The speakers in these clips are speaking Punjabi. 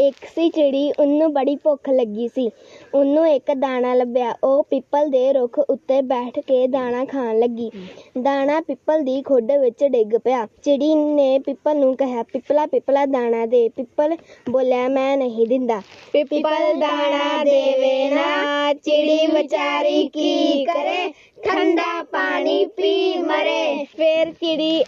ਇੱਕ ਸੀ ਚਿੜੀ ਉਹਨੂੰ ਬੜੀ ਭੁੱਖ ਲੱਗੀ ਸੀ। ਉਹਨੂੰ ਇੱਕ ਦਾਣਾ ਲੱਭਿਆ। ਉਹ ਪਿੱਪਲ ਦੇ ਰੁੱਖ ਉੱਤੇ ਬੈਠ ਕੇ ਦਾਣਾ ਖਾਣ ਲੱਗੀ। ਦਾਣਾ ਪਿੱਪਲ ਦੀ ਖੁੱਡ ਵਿੱਚ ਡਿੱਗ ਪਿਆ। ਚਿੜੀ ਨੇ ਪਿੱਪਲ ਨੂੰ ਕਿਹਾ, ਪਿੱਪਲਾ ਪਿੱਪਲਾ, ਦਾਣਾ ਦੇ। ਪਿੱਪਲ ਬੋਲਿਆ, ਮੈਂ ਨਹੀਂ ਦਿੰਦਾ। ਪਿੱਪਲ ਦਾਣਾ ਦੇਵੇ ਨਾ, ਚਿੜੀ ਵਿਚਾਰੀ ਕੀ ਕਰੇ? ਠੰਡਾ ਪਾਣੀ ਪੀ ਮਰੇ। ਫੇਰ ਚਿੜੀ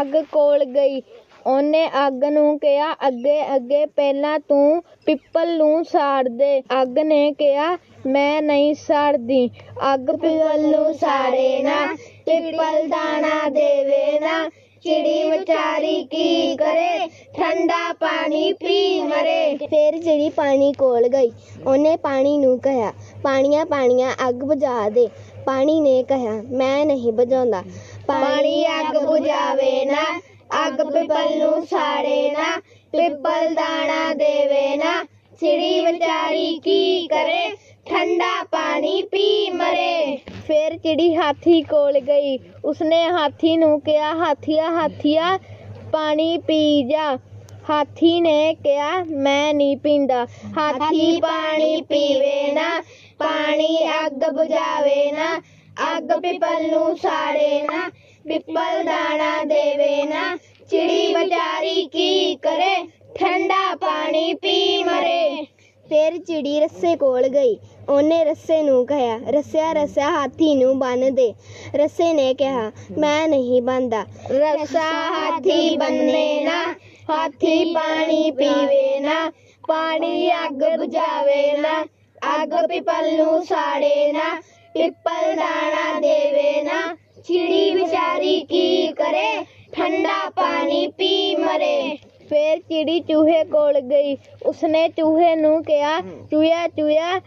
ਅੱਗ ਕੋਲ ਗਈ। ਉਹਨੇ ਅੱਗ ਨੂੰ ਕਿਹਾ ਅੱਗੇ ਅੱਗੇ ਪਹਿਲਾਂ ਤੂੰ ਪਿੱਪਲ ਨੂੰ ਸਾੜ ਦੇ। ਅੱਗ ਨੇ ਕਿਹਾ ਮੈਂ ਨਹੀਂ ਸਾੜਦੀ। ਅੱਗ ਪਿੱਪਲ ਨੂੰ ਸਾੜੇ ਨਾ ਪਿੱਪਲ ਦਾਣਾ ਦੇਵੇ ਨਾ। ਚਿੜੀ ਵਿਚਾਰੀ ਕੀ ਕਰੇ? ਠੰਡਾ ਪਾਣੀ ਪੀ ਮਰੇ। ਫਿਰ ਚਿੜੀ ਪਾਣੀ ਕੋਲ ਗਈ ਉਹਨੇ ਪਾਣੀ ਨੂੰ ਕਿਹਾ ਪਾਣੀਆਂ ਪਾਣੀਆਂ ਅੱਗ ਬੁਝਾ ਦੇ। ਪਾਣੀ ਨੇ ਕਿਹਾ ਮੈਂ ਨਹੀਂ ਬੁਝਾਉਂਦਾ। ਪਾਣੀ ਅੱਗ ਬੁਝਾਵੇ ਨਾ ਅੱਗ ਪਿੱਪਲ ਨੂੰ ਸਾੜੇ ਨਾ, ਪਿੱਪਲ ਦਾਣਾ ਦੇਵੇ ਨਾ। ਚਿੜੀ ਵਿਚਾਰੀ ਕੀ ਕਰੇ, ਠੰਡਾ ਪਾਣੀ ਪੀ ਮਰੇ। ਫਿਰ ਚਿੜੀ ਹਾਥੀ ਕੋਲ ਗਈ। ਉਸਨੇ ਹਾਥੀ ਨੂੰ ਕਿਹਾ, ਹਾਥੀਆ ਹਾਥੀਆ, ਪਾਣੀ ਪੀ ਜਾ। ਹਾਥੀ ਨੇ ਕਿਹਾ, ਮੈਂ ਨਹੀਂ ਪੀਂਦਾ। ਹਾਥੀ ਪਾਣੀ ਪੀਵੇ ਨਾ, ਪਾਣੀ ਅੱਗ ਬੁਝਾਵੇ ਨਾ। ਅੱਗ ਪਿੱਪਲ ਨੂੰ ਸਾੜੇ ਨਾ ਪਿੱਪਲ ਦਾਣਾ ਦੇਵੇ ਨਾ, ਚਿੜੀ ਵਿਚਾਰੀ ਕੀ ਕਰੇ, ਠੰਡਾ ਪਾਣੀ ਪੀ ਮਰੇ। ਫਿਰ ਚਿੜੀ ਰੱਸੇ ਕੋਲ ਗਈ, ਉਹਨੇ ਰੱਸੇ ਨੂੰ ਕਿਹਾ, ਰੱਸਿਆ ਰੱਸਿਆ, ਹਾਥੀ ਨੂੰ ਬੰਨ ਦੇ। ਰੱਸੇ ਨੇ ਕਿਹਾ, ਮੈਂ ਨਹੀਂ ਬੰਦਾ ਰੱਸਾ, ਹਾਥੀ ਬੰਨੇ ਨਾ, ਹਾਥੀ ਪਾਣੀ ਪੀਵੇ ਨਾ, ਪਾਣੀ ਅੱਗ ਬੁਝਾਵੇ ਨਾ, ਅੱਗ ਪਿੱਪਲ ਨੂੰ ਸਾੜੇ ਨਾ, ਪਿੱਪਲ ਦਾਣਾ ਨਾ ਚਿੜੀ ਵਿਚਾਰੀ ਕੀ ਕਰੇ? ਠੰਡਾ ਪਾਣੀ ਪੀ ਮਰੇ। ਫੇਰ ਚਿੜੀ ਚੂਹੇ ਕੋਲ ਗਈ। ਉਸਨੇ ਚੂਹੇ ਨੂੰ ਕਿਹਾ, ਚੂਹਿਆ ਚੂਹਿਆ,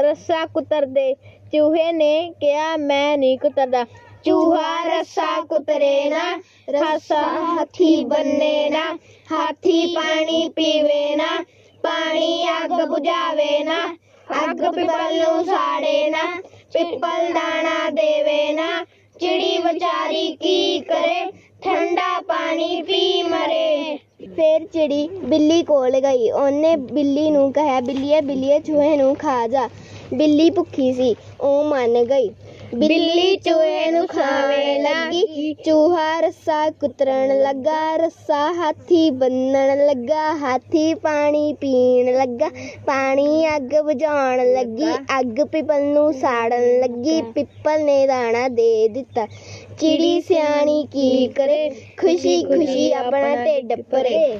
ਰੱਸਾ ਕੁਤਰ ਦੇ ਚੂਹੇ ਨੇ ਕਿਹਾ, ਮੈਂ ਨਹੀਂ ਕੁਤਰਦਾ। ਚੂਹਾ, ਰੱਸਾ ਕੁਤਰੇ ਨਾ, ਰੱਸਾ ਹਾਥੀ ਬੰਨੇ ਨਾ, ਹਾਥੀ ਪਾਣੀ ਪੀਵੇ ਨਾ, ਪਾਣੀ ਅੱਗ ਬੁਝਾਵੇ ਨਾ, ਅੱਗ ਪਿੱਪਲ ਨੂੰ ਸਾੜੇ ਨਾ, ਪਿੱਪਲ ਦਾਣਾ ਦੇਵੇ ਨਾ ਚਿੜੀ ਵਿਚਾਰੀ ਕੀ ਕਰੇ, ਠੰਡਾ ਪਾਣੀ ਪੀ ਮਰੇ। ਫਿਰ ਚਿੜੀ ਬਿੱਲੀ ਕੋਲ ਗਈ। ਉਹਨੇ ਬਿੱਲੀ ਨੂੰ ਕਿਹਾ, ਬਿੱਲੀਏ ਬਿੱਲੀਏ, ਚੂਹੇ ਨੂੰ ਖਾ ਜਾ। ਬਿੱਲੀ ਭੁੱਖੀ ਸੀ, ਉਹ ਮੰਨ ਗਈ। ਬਿੱਲੀ ਚੂਹੇ ਨੂੰ ਖਾਵੇ ਲੱਗੀ ਚੂਹਾ ਰੱਸਾ ਕੁਤਰਨ ਲੱਗਾ ਰੱਸਾ ਹਾਥੀ ਬੰਨਣ ਲੱਗਾ ਹਾਥੀ ਪਾਣੀ ਪੀਣ ਲੱਗਾ ਪਾਣੀ ਅੱਗ ਬੁਝਾਉਣ ਲੱਗੀ ਅੱਗ ਪਿੱਪਲ ਨੂੰ ਸਾੜਨ ਲੱਗੀ ਪਿੱਪਲ ਨੇ ਦਾਣਾ ਦੇ ਦਿੱਤਾ। ਚਿੜੀ ਸਿਆਣੀ ਕੀ ਕਰੇ? ਖੁਸ਼ੀ ਖੁਸ਼ੀ ਆਪਣਾ ਢਿੱਡ ਭਰੇ।